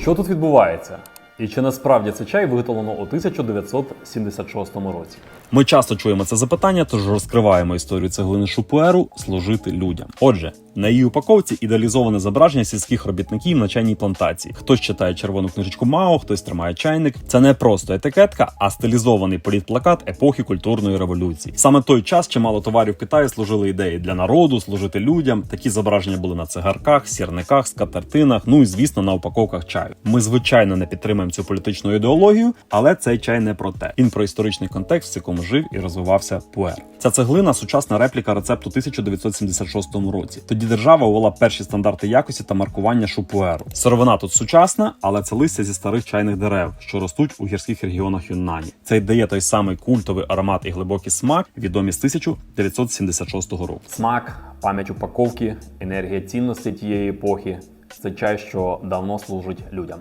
Що тут відбувається? І чи насправді цей чай виготовлено у 1976 році? Ми часто чуємо це запитання, тож розкриваємо історію цеглини Шупуеру служити людям. Отже, на її упаковці ідеалізоване зображення сільських робітників на чайній плантації. Хтось читає червону книжечку Мао, хтось тримає чайник. Це не просто етикетка, а стилізований політплакат епохи культурної революції. Саме той час чимало товарів Китаю служили ідеї для народу, служити людям. Такі зображення були на цигарках, сірниках, скатертинах, ну і звісно на упаковках чаю. Ми звичайно не підтримуємо цю політичну ідеологію, але цей чай не про те. Він про історичний контекст, в якому жив і розвивався пуер. Ця цеглина сучасна репліка рецепту 1976 році. Тоді держава ввела перші стандарти якості та маркування шупуеру. Сировина тут сучасна, але це листя зі старих чайних дерев, що ростуть у гірських регіонах Юннані. Це й дає той самий культовий аромат і глибокий смак, відомі з 1976 року. Смак, пам'ять упаковки, енергія цінності тієї епохи це чай, що давно служить людям.